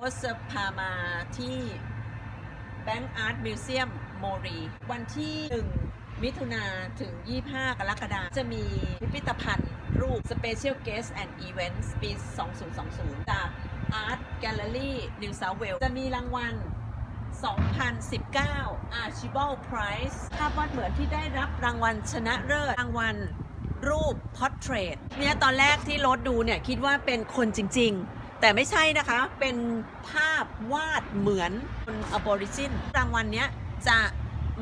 โอสพามาที่ Bank Art Museum โมรี วันที่ 1 มิถุนาถึง 25 กรกฎาคมจะมีพิพิธภัณฑ์ รูป Special Guest and Events ปี 2020 จาก Art Gallery New South Wales จะมีรางวัล 2019 Archibald Prize ภาพวาดเหมือนที่ได้รับรางวัลชนะเลิศรางวัลรูป Portrait เนี่ยตอนแรกที่รถดูเนี่ย คิดว่าเป็นคนจริง ๆ แต่ไม่ใช่นะคะ เป็นภาพวาดเหมือนคนอบอริจิน รางวัลเนี้ยจะ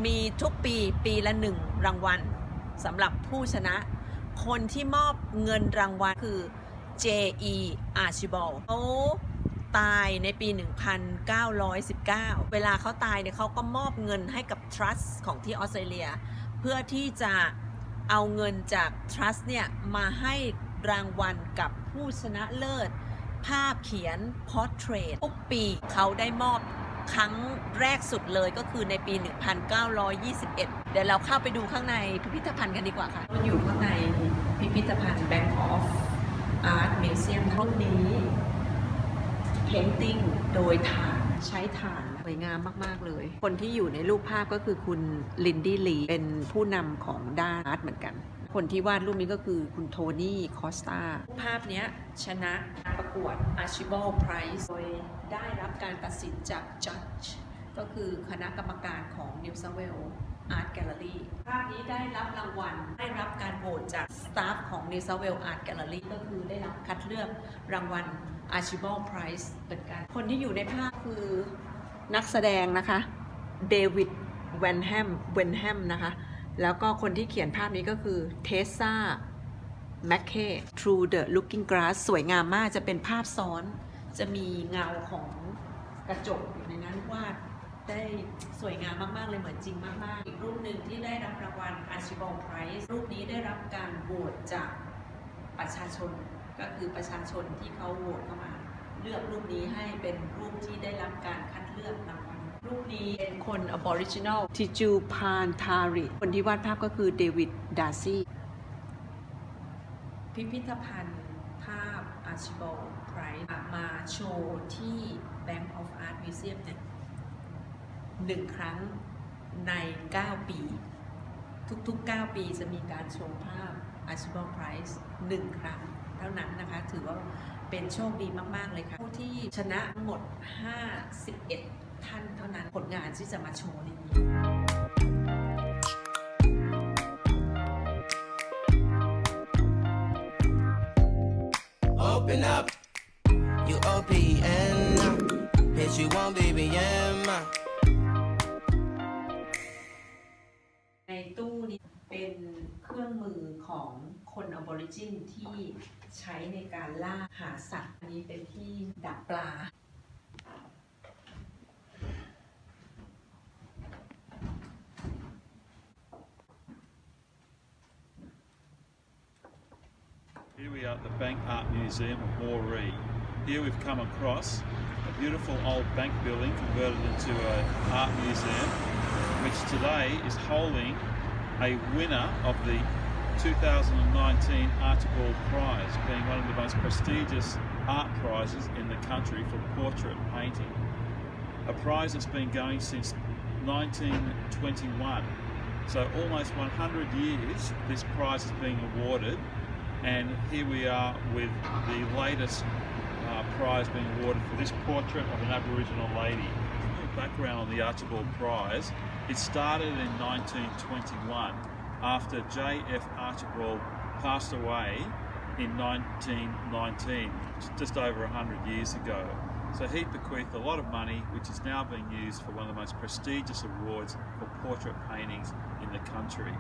มีทุกปีปีละหนึ่งรางวัลสำหรับผู้ชนะ คนที่มอบเงินรางวัลคือ J.E. Archibald เขาตายในปี 1919 เวลาเขาตายเนี่ยเขาก็มอบเงินให้กับ Trust ของที่ออสเตรเลีย เพื่อที่จะเอาเงินจาก Trust เนี่ยมาให้รางวัลกับผู้ชนะเลิศ ภาพเขียน Portrait ทุกปีเขาได้มอบครั้งแรกสุดเลยก็คือในปี 1921 เดี๋ยวเราเข้าไปดูข้างในพิพิธภัณฑ์กันดีกว่าค่ะเราอยู่ข้างในพิพิธภัณฑ์ Bank of Art Museum รุ่นนี้ Painting โดยถ่านใช้ถ่านสวยงามมาก ๆ เลย คนที่อยู่ในรูปภาพก็คือคุณลินดี้ลีเป็นผู้นำของด้านอาร์ตเหมือนกัน คนที่วาดรูปนี้ก็คือคุณโทนี่คอสตาภาพนี้ชนะประกวด Archibald Prize โดยได้รับการตัดสินจาก Judge ก็คือคณะกรรมการของ New South Wales Art Gallery ภาพนี้ได้รับรางวัล ได้รับการโหวตจากสตาฟของ New South Wales Art Gallery ก็คือได้รับคัดเลือกรางวัล Archibald Prize เหมือนกันคนที่อยู่ในภาพคือนักแสดงนะคะ เดวิด แวนแฮม เวนแฮมนะคะ แล้วก็คนที่เขียนภาพนี้ก็คือเทสซาแมคเค True the Looking Glass สวยงามมากจะเป็นภาพซ้อน จะมีเงาของกระจกอยู่ในนั้นวาดได้สวยงามมาก ๆ เลยเหมือนจริงมาก ๆ อีกรูปหนึ่งที่ได้รับรางวัล Archibald Prize รูปนี้ได้รับการโหวตจากประชาชน ก็คือประชาชนที่เขาโหวตเข้ามา เลือกรูปนี้ให้เป็นรูปที่ได้รับการคัดเลือกรางวัล รูปนี้เป็นคน Aboriginal ทิจูพานทาริคนที่วาดภาพก็คือเดวิดดาซี่พิพิธภัณฑ์ภาพ Archibald Prize มาโชว์ที่ Bank of Art Museum เนี่ยหนึ่งครั้งใน 9 ปี ทุกๆ 9 ปีจะมีการโชว์ภาพ Archibald Prize หนึ่งครั้งเท่านั้นนะคะ ถือว่าเป็นโชคดีมาก ๆ เลยค่ะ ผู้ที่ชนะหมด 51 ท่านเท่านั้นผลงานที่จะมาโชว์ในนี้ Open up. You OPN. Bitch, you won't BBM. ในตู้นี้เป็นเครื่องมือของคนอ b บอริจินที่ใช้ในการล่าหาสัตว์ อันนี้เป็นที่ดักปลา Here we are at the Bank Art Museum of Moree. Here we've come across a beautiful old bank building converted into an art museum, which today is holding a winner of the 2019 Archibald Prize, being one of the most prestigious art prizes in the country for portrait painting. A prize that's been going since 1921. So almost 100 years this prize is being awarded and here we are with the latest uh, prize being awarded for this portrait of an Aboriginal lady. Background on the Archibald Prize. It started in 1921 after J.F. Archibald passed away in 1919, just over 100 years ago. So he bequeathed a lot of money, which is now being used for one of the most prestigious awards for portrait paintings in the country.